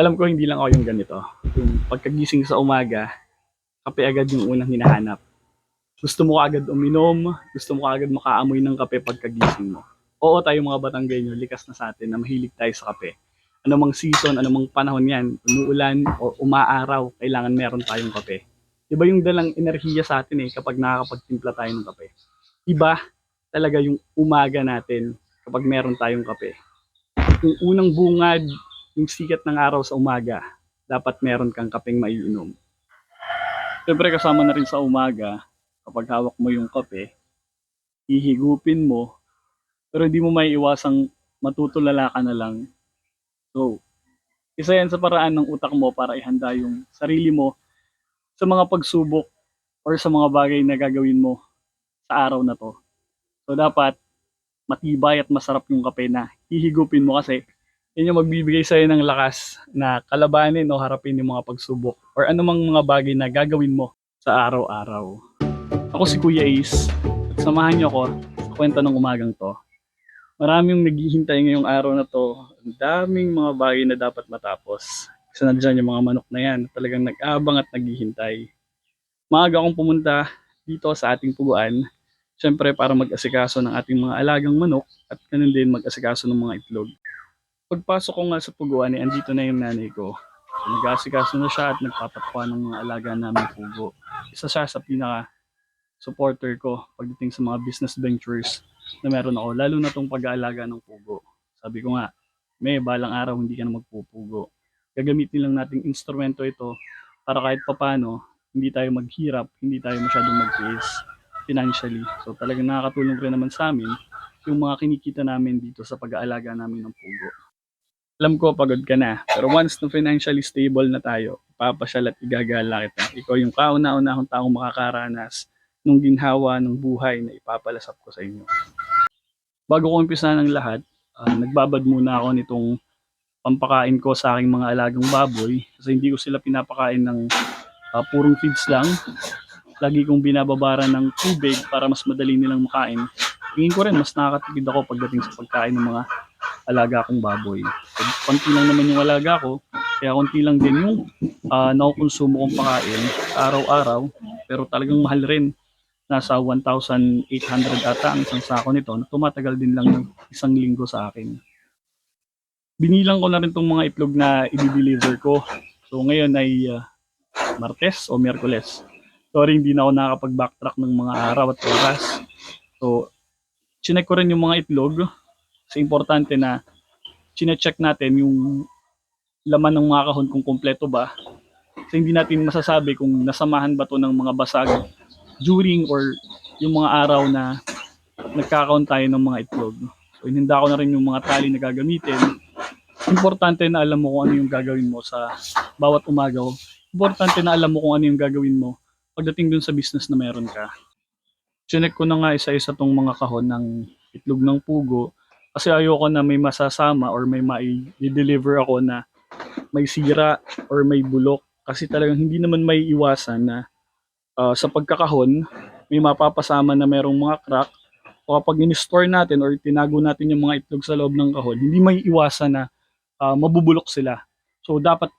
Alam ko hindi lang ako yung ganito. Yung pagkagising sa umaga, kape agad yung unang hinahanap. Gusto mo agad uminom, gusto mo agad makaamoy ng kape pagkagising mo. Oo tayo mga Batanggenyo, likas na sa atin na mahilig tayo sa kape. Anumang season, anumang panahon yan, umuulan o umaaraw, kailangan meron tayong kape. Iba yung dalang enerhiya sa atin eh kapag nakakapagtimpla tayo ng kape. Iba talaga yung umaga natin kapag meron tayong kape. Yung unang bungad, yung sikat ng araw sa umaga, dapat meron kang kapeng maiinom. Siyempre kasama na rin sa umaga, kapag hawak mo yung kape, hihigupin mo, pero hindi mo may iwasang matutulala ka na lang. So, isa yan sa paraan ng utak mo para ihanda yung sarili mo sa mga pagsubok or sa mga bagay na gagawin mo sa araw na to. So, dapat matibay at masarap yung kape na hihigupin mo kasi yun yung magbibigay sa'yo ng lakas na kalabanin o harapin yung mga pagsubok or anumang mga bagay na gagawin mo sa araw-araw. Ako si Kuya Ace at samahan niyo ako sa kwento ng umagang to. Maraming naghihintay ngayong araw na to. Ang daming mga bagay na dapat matapos. Isa na dyan yung mga manok na yan. Talagang nag-aabang at naghihintay. Maaga akong pumunta dito sa ating puguan. Siyempre para mag-asikaso ng ating mga alagang manok at ganun din mag-asikaso ng mga itlog. Pagpasok ko nga sa puguan, eh, andito na yung nanay ko. So, nag-asikaso na siya at nagpapakwa ng mga alaga namin pugo. Isa siya sa pinaka supporter ko pagdating sa mga business ventures na meron ako, lalo na tong pag-aalaga ng pugo. Sabi ko nga, may balang araw hindi ka na magpupugo. Gagamitin lang nating instrumento ito para kahit papano, hindi tayo maghirap, hindi tayo masyadong mag-face financially. So talagang nakakatulong rin naman sa amin yung mga kinikita namin dito sa pag-aalaga namin ng pugo. Alam ko pagod ka na, pero once na financially stable na tayo, papasyal at igagala kita. Ikaw yung kauna-unahang taong makakaranas ng ginhawa ng buhay na ipapalasap ko sa inyo. Bago ko umpisa ng lahat, ah, nagbabad muna ako nitong pampakain ko sa aking mga alagang baboy kasi hindi ko sila pinapakain ng ah, purong feeds lang. Lagi kong binababaran ng tubig para mas madali nilang makain. Tingin ko rin mas nakakatipid ako pagdating sa pagkain ng mga alaga kong baboy. So, konti lang naman yung alaga ko, kaya konti lang din yung uh, nakukonsumo kong pakain araw-araw. Pero talagang mahal rin nasa 1,800 ata ang isang sako nito na tumatagal din lang ng isang linggo sa akin. Binilang ko na rin tong mga itlog na i-deliver ko. So ngayon ay uh, Martes o Miyerkules. Sorry, hindi na ako nakakapag-backtrack ng mga araw at oras. So, chinek ko rin yung mga itlog. Kasi importante na chinecheck natin yung laman ng mga kahon kung kompleto ba. Kasi hindi natin masasabi kung nasamahan ba to ng mga basag during or yung mga araw na nagkakaon tayo ng mga itlog. So, ininda ko na rin yung mga tali na gagamitin. Importante na alam mo kung ano yung gagawin mo sa bawat umagaw. Importante na alam mo kung ano yung gagawin mo pagdating dun sa business na meron ka. Chinek ko na nga isa-isa tong mga kahon ng itlog ng pugo kasi ayoko na may masasama or may mai-deliver ako na may sira or may bulok kasi talagang hindi naman may iwasan na uh, sa pagkakahon, may mapapasama na merong mga crack o kapag in-store natin or tinago natin yung mga itlog sa loob ng kahon, hindi may iwasan na uh, mabubulok sila. So dapat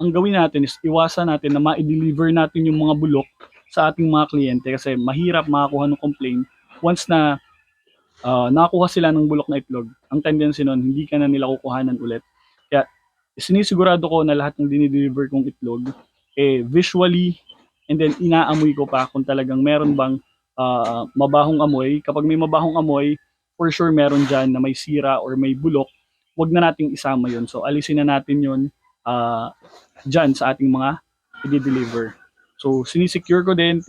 ang gawin natin is iwasan natin na ma-deliver natin yung mga bulok sa ating mga kliyente kasi mahirap makakuha ng complaint once na uh, nakakuha sila ng bulok na itlog. Ang tendency nun, hindi ka na nila kukuhanan ulit. Kaya sinisigurado ko na lahat ng dinideliver kong itlog, eh visually and then inaamoy ko pa kung talagang meron bang uh, mabahong amoy. Kapag may mabahong amoy, for sure meron dyan na may sira or may bulok, wag na nating isama yon So alisin na natin yon uh, dyan sa ating mga i-deliver. So sinisecure ko din,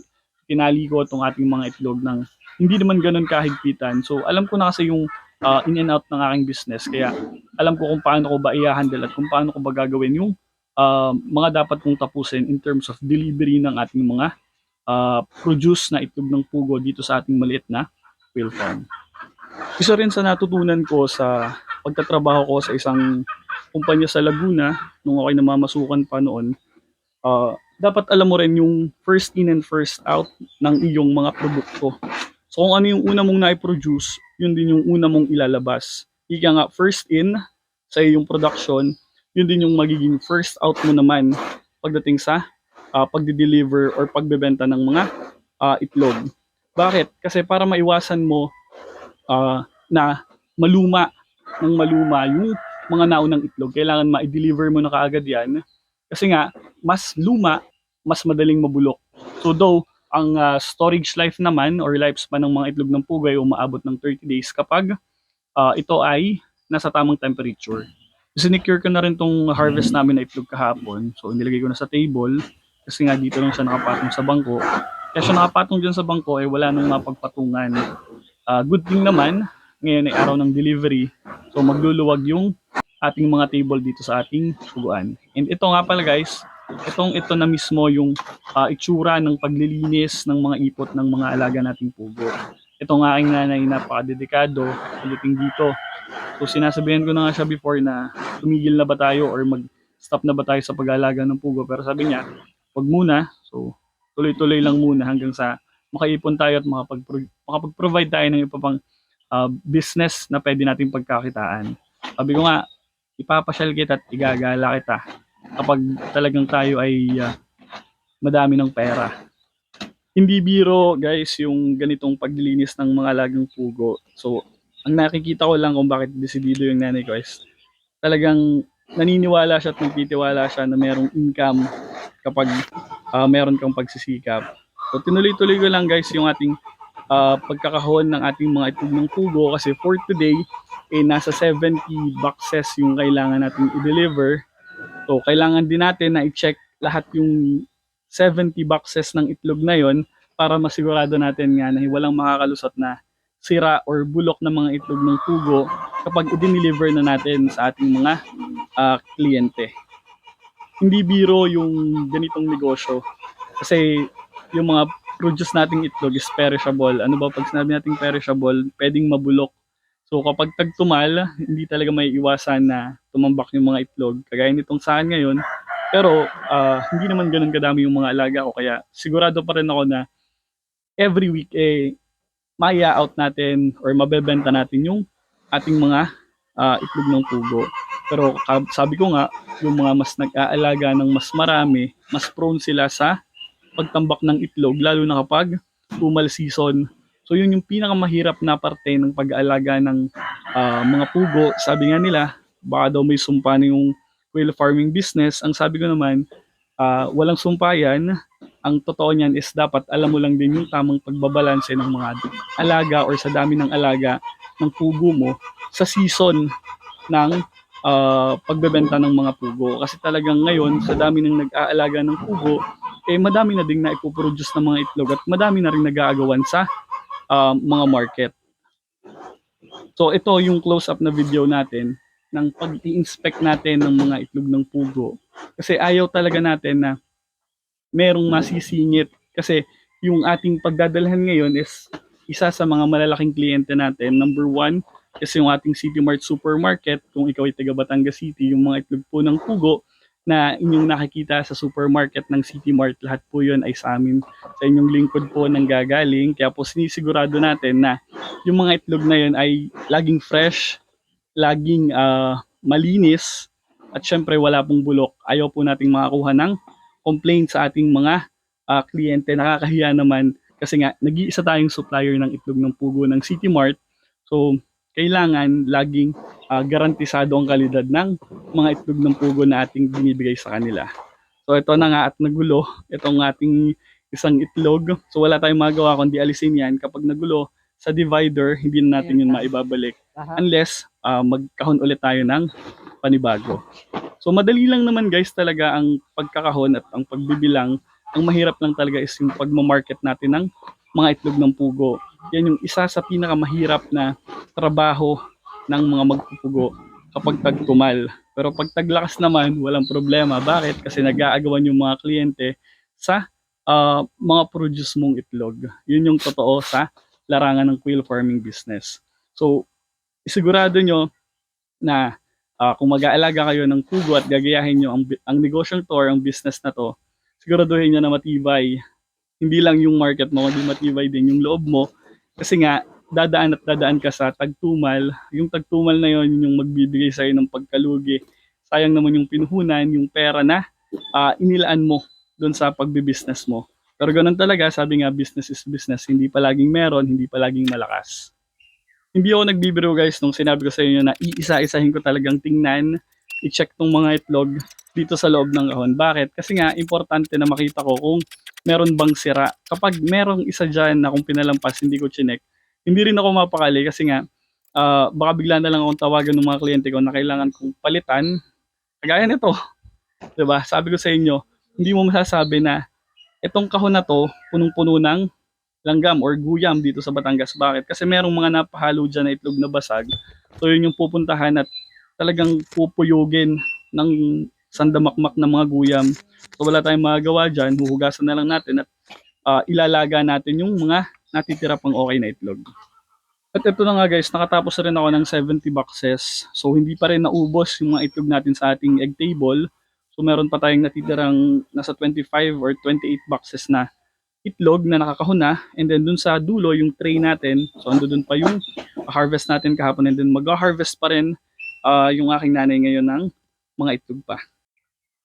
tinali ko itong ating mga itlog ng hindi naman ganun kahigpitan. So alam ko na kasi yung uh, in and out ng aking business. Kaya alam ko kung paano ko ba i-handle at kung paano ko ba gagawin yung uh, mga dapat kong tapusin in terms of delivery ng ating mga uh, produce na itlog ng pugo dito sa ating maliit na wheel farm. Isa rin sa natutunan ko sa pagtatrabaho ko sa isang kumpanya sa Laguna nung ako'y namamasukan pa noon, uh, dapat alam mo rin yung first in and first out ng iyong mga produkto. So kung ano yung una mong na-produce, yun din yung una mong ilalabas. Ika nga, first in sa iyong production, yun din yung magiging first out mo naman pagdating sa uh, pagde-deliver or pagbebenta ng mga ah, itlog. Bakit? Kasi para maiwasan mo ah, na maluma ng maluma yung mga naunang itlog, kailangan ma-deliver mo na kaagad yan. Kasi nga, mas luma, mas madaling mabulok. So though, ang ah, storage life naman or lifespan ng mga itlog ng pugay umaabot ng 30 days kapag ah, ito ay nasa tamang temperature. Sinecure ko na rin tong harvest namin na itlog kahapon. So nilagay ko na sa table kasi nga dito lang siya nakapatong sa bangko. Kaya siya nakapatong dyan sa bangko ay wala nang mapagpatungan. Ah, good thing naman, ngayon ay araw ng delivery. So magluluwag yung ating mga table dito sa ating puguan. And ito nga pala guys, itong ito na mismo yung ah, itsura ng paglilinis ng mga ipot ng mga alaga nating pugo. Ito nga aking nanay napakadedikado pagdating dito. So sinasabihan ko na nga siya before na tumigil na ba tayo or mag-stop na ba tayo sa pag-alaga ng pugo. Pero sabi niya, wag muna. So tuloy-tuloy lang muna hanggang sa makaipon tayo at makapag- makapag-provide tayo ng iba pang ah, business na pwede nating pagkakitaan. Sabi ko nga, ipapasyal kita at igagala kita kapag talagang tayo ay ah, madami ng pera. Hindi biro guys yung ganitong paglilinis ng mga alagang pugo. So, ang nakikita ko lang kung bakit desidido yung nanay ko is talagang naniniwala siya at nagtitiwala siya na merong income kapag ah, meron kang pagsisikap. So, tinuloy-tuloy ko lang guys yung ating ah, pagkakahon ng ating mga itlog ng pugo kasi for today, eh, nasa 70 boxes yung kailangan natin i-deliver. So, kailangan din natin na i-check lahat yung 70 boxes ng itlog na yon para masigurado natin nga na walang makakalusot na sira or bulok na mga itlog ng pugo kapag i-deliver na natin sa ating mga ah, kliyente. Hindi biro yung ganitong negosyo kasi yung mga produce nating itlog is perishable. Ano ba pag sinabi nating perishable, pwedeng mabulok. So kapag tagtumal, hindi talaga may iwasan na tumambak yung mga itlog. Kagaya nitong saan ngayon, pero ah, hindi naman ganun kadami yung mga alaga ko kaya sigurado pa rin ako na every week eh maya out natin or mabebenta natin yung ating mga ah, itlog ng pugo. Pero sabi ko nga, yung mga mas nag-aalaga ng mas marami, mas prone sila sa pagtambak ng itlog lalo na kapag tumal season. So yun yung pinakamahirap na parte ng pag-aalaga ng ah, mga pugo. Sabi nga nila, baka daw may sumpa na yung whale farming business. Ang sabi ko naman, ah, walang sumpa yan. Ang totoo niyan is dapat alam mo lang din yung tamang pagbabalanse ng mga alaga or sa dami ng alaga ng pugo mo sa season ng ah, pagbebenta ng mga pugo. Kasi talagang ngayon, sa dami ng nag-aalaga ng pugo, eh madami na ding na ipoproduce ng mga itlog at madami na rin nag-aagawan sa ah, mga market. So ito yung close-up na video natin ng pag-i-inspect natin ng mga itlog ng pugo. Kasi ayaw talaga natin na merong masisingit. Kasi yung ating pagdadalhan ngayon is isa sa mga malalaking kliyente natin. Number one, is yung ating City Mart Supermarket. Kung ikaw ay taga Batangas City, yung mga itlog po ng pugo na inyong nakikita sa supermarket ng City Mart, lahat po yun ay sa amin. Sa inyong lingkod po nang gagaling. Kaya po sinisigurado natin na yung mga itlog na yun ay laging fresh, laging ah, malinis, at syempre wala pong bulok. Ayaw po nating makakuha ng complaint sa ating mga ah, kliyente. Nakakahiya naman kasi nga nag-iisa tayong supplier ng itlog ng pugo ng City Mart. So, kailangan laging ah, garantisado ang kalidad ng mga itlog ng pugo na ating binibigay sa kanila. So, ito na nga at nagulo. Itong ating isang itlog. So, wala tayong magawa kundi alisin yan. Kapag nagulo sa divider, hindi na natin yun maibabalik unless ah, magkahon ulit tayo ng panibago. So madali lang naman guys talaga ang pagkakahon at ang pagbibilang. Ang mahirap lang talaga is yung pagmamarket natin ng mga itlog ng pugo. Yan yung isa sa pinakamahirap na trabaho ng mga magpupugo kapag tagtumal. Pero pag taglakas naman, walang problema. Bakit? Kasi nag-aagawan yung mga kliyente sa ah, mga produce mong itlog. Yun yung totoo sa larangan ng quail farming business. So, isigurado nyo na ah, kung mag-aalaga kayo ng pugo at gagayahin nyo ang, ang negosyong to or ang business na to, siguraduhin nyo na matibay. Hindi lang yung market mo, kundi matibay din yung loob mo. Kasi nga, dadaan at dadaan ka sa tagtumal. Yung tagtumal na yon yung magbibigay sa'yo ng pagkalugi sayang naman yung pinuhunan, yung pera na ah, inilaan mo doon sa pagbibusiness mo. Pero ganun talaga, sabi nga, business is business. Hindi palaging meron, hindi palaging malakas. Hindi ako nagbibiro guys nung sinabi ko sa inyo na iisa-isahin ko talagang tingnan, i-check tong mga itlog dito sa loob ng kahon. Bakit? Kasi nga, importante na makita ko kung meron bang sira. Kapag merong isa dyan na kung pinalampas, hindi ko chinek, hindi rin ako mapakali kasi nga, ah, baka bigla na lang akong tawagan ng mga kliyente ko na kailangan kong palitan. Kagaya nito. ba? Sabi ko sa inyo, hindi mo masasabi na itong kahon na to, punong-puno ng langgam or guyam dito sa Batangas. Bakit? Kasi merong mga napahalo dyan na itlog na basag. So yun yung pupuntahan at talagang pupuyugin ng sandamakmak ng mga guyam. So wala tayong magagawa dyan, huhugasan na lang natin at ah, ilalaga natin yung mga natitira pang okay na itlog. At ito na nga guys, nakatapos na rin ako ng 70 boxes. So hindi pa rin naubos yung mga itlog natin sa ating egg table. So meron pa tayong natitirang nasa 25 or 28 boxes na itlog na nakakahon na. And then dun sa dulo, yung tray natin. So ando dun pa yung harvest natin kahapon. And then mag-harvest pa rin ah, yung aking nanay ngayon ng mga itlog pa.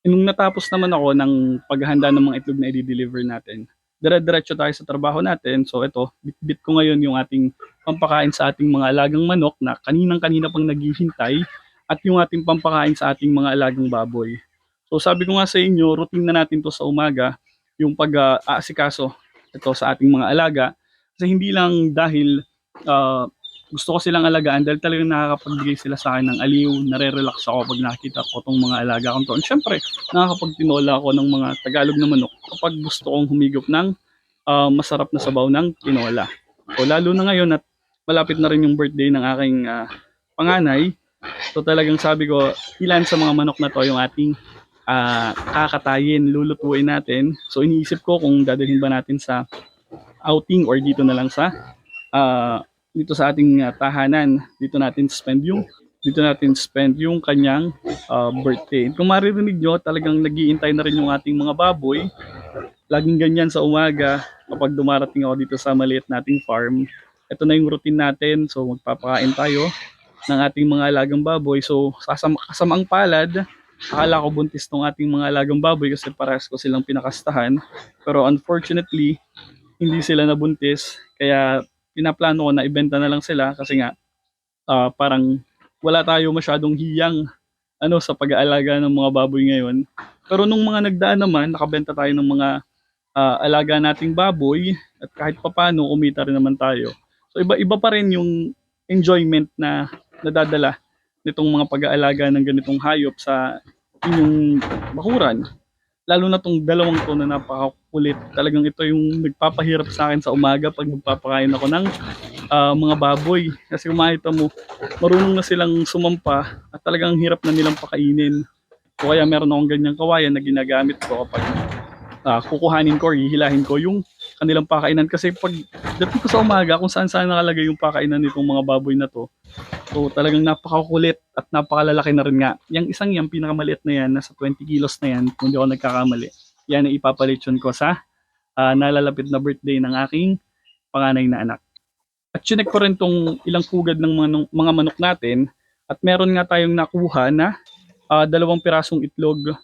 And nung natapos naman ako ng paghahanda ng mga itlog na i-deliver natin, dire-diretso tayo sa trabaho natin. So ito, bit-bit ko ngayon yung ating pampakain sa ating mga alagang manok na kaninang-kanina pang naghihintay at yung ating pampakain sa ating mga alagang baboy. So sabi ko nga sa inyo, routine na natin to sa umaga, yung pag-aasikaso ito sa ating mga alaga. Kasi hindi lang dahil ah, gusto ko silang alagaan dahil talagang nakakapagbigay sila sa akin ng aliw, nare-relax ako pag nakikita ko tong mga alaga kong to. And syempre, nakakapagtinola ako ng mga Tagalog na manok kapag gusto kong humigop ng ah, masarap na sabaw ng tinola. O lalo na ngayon at malapit na rin yung birthday ng aking ah, panganay. So talagang sabi ko, ilan sa mga manok na to yung ating ah, kakatayin, lulutuin natin. So iniisip ko kung dadalhin ba natin sa outing or dito na lang sa ah, dito sa ating ah, tahanan. Dito natin spend yung dito natin spend yung kanyang ah, birthday. Kung maririnig nyo, talagang nagiintay na rin yung ating mga baboy. Laging ganyan sa umaga kapag dumarating ako dito sa maliit nating farm. Ito na yung routine natin. So magpapakain tayo ng ating mga alagang baboy. So kasam kasamang palad, akala ko buntis tong ating mga alagang baboy kasi parehas ko silang pinakastahan. Pero unfortunately, hindi sila nabuntis. Kaya pinaplano ko na ibenta na lang sila kasi nga ah, parang wala tayo masyadong hiyang ano sa pag-aalaga ng mga baboy ngayon. Pero nung mga nagdaan naman, nakabenta tayo ng mga ah, alaga nating baboy at kahit papano kumita rin naman tayo. So iba-iba pa rin yung enjoyment na nadadala nitong mga pag-aalaga ng ganitong hayop sa inyong bakuran. Lalo na tong dalawang to na napakakulit. Talagang ito yung nagpapahirap sa akin sa umaga pag magpapakain ako ng ah, mga baboy. Kasi kung makita mo, marunong na silang sumampa at talagang hirap na nilang pakainin. O kaya meron akong ganyang kawayan na ginagamit ko kapag ah, kukuhanin ko or hihilahin ko yung kanilang pakainan. Kasi pag dating ko sa umaga, kung saan saan nakalagay yung pakainan nitong mga baboy na to, so talagang napakakulit at napakalalaki na rin nga. Yung isang yan, pinakamaliit na yan, nasa 20 kilos na yan, kung di ako nagkakamali. Yan ang ipapalitsyon ko sa ah, nalalapit na birthday ng aking panganay na anak. At chinek ko rin tong ilang pugad ng mga, mga manok natin at meron nga tayong nakuha na ah, dalawang pirasong itlog.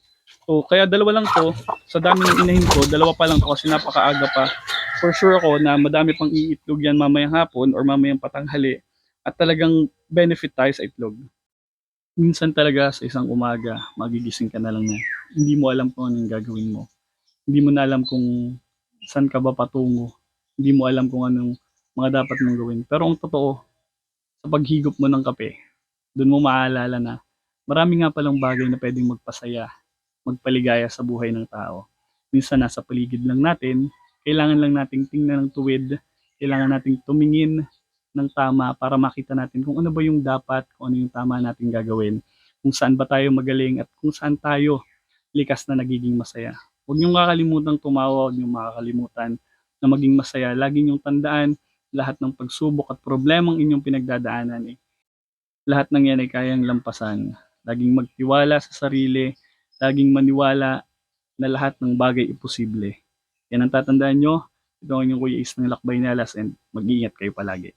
So, kaya dalawa lang to. Sa dami ng inahin ko, dalawa pa lang to kasi napakaaga pa. For sure ako na madami pang iitlog yan mamayang hapon or mamayang patanghali. At talagang benefit tayo sa itlog. Minsan talaga sa isang umaga, magigising ka na lang na hindi mo alam kung anong gagawin mo. Hindi mo na alam kung saan ka ba patungo. Hindi mo alam kung anong mga dapat mong gawin. Pero ang totoo, sa paghigop mo ng kape, doon mo maaalala na marami nga palang bagay na pwedeng magpasaya, magpaligaya sa buhay ng tao. Minsan nasa paligid lang natin, kailangan lang nating tingnan ng tuwid, kailangan nating tumingin ng tama para makita natin kung ano ba yung dapat, kung ano yung tama nating gagawin, kung saan ba tayo magaling at kung saan tayo likas na nagiging masaya. Huwag niyong kakalimutan tumawa, huwag niyong makakalimutan na maging masaya. Lagi niyong tandaan lahat ng pagsubok at problemang inyong pinagdadaanan eh. Lahat ng yan ay kayang lampasan. Laging magtiwala sa sarili, laging maniwala na lahat ng bagay ay posible. Yan ang tatandaan nyo. Ito ang inyong Kuya Is ng Lakbay Nelas and mag-iingat kayo palagi.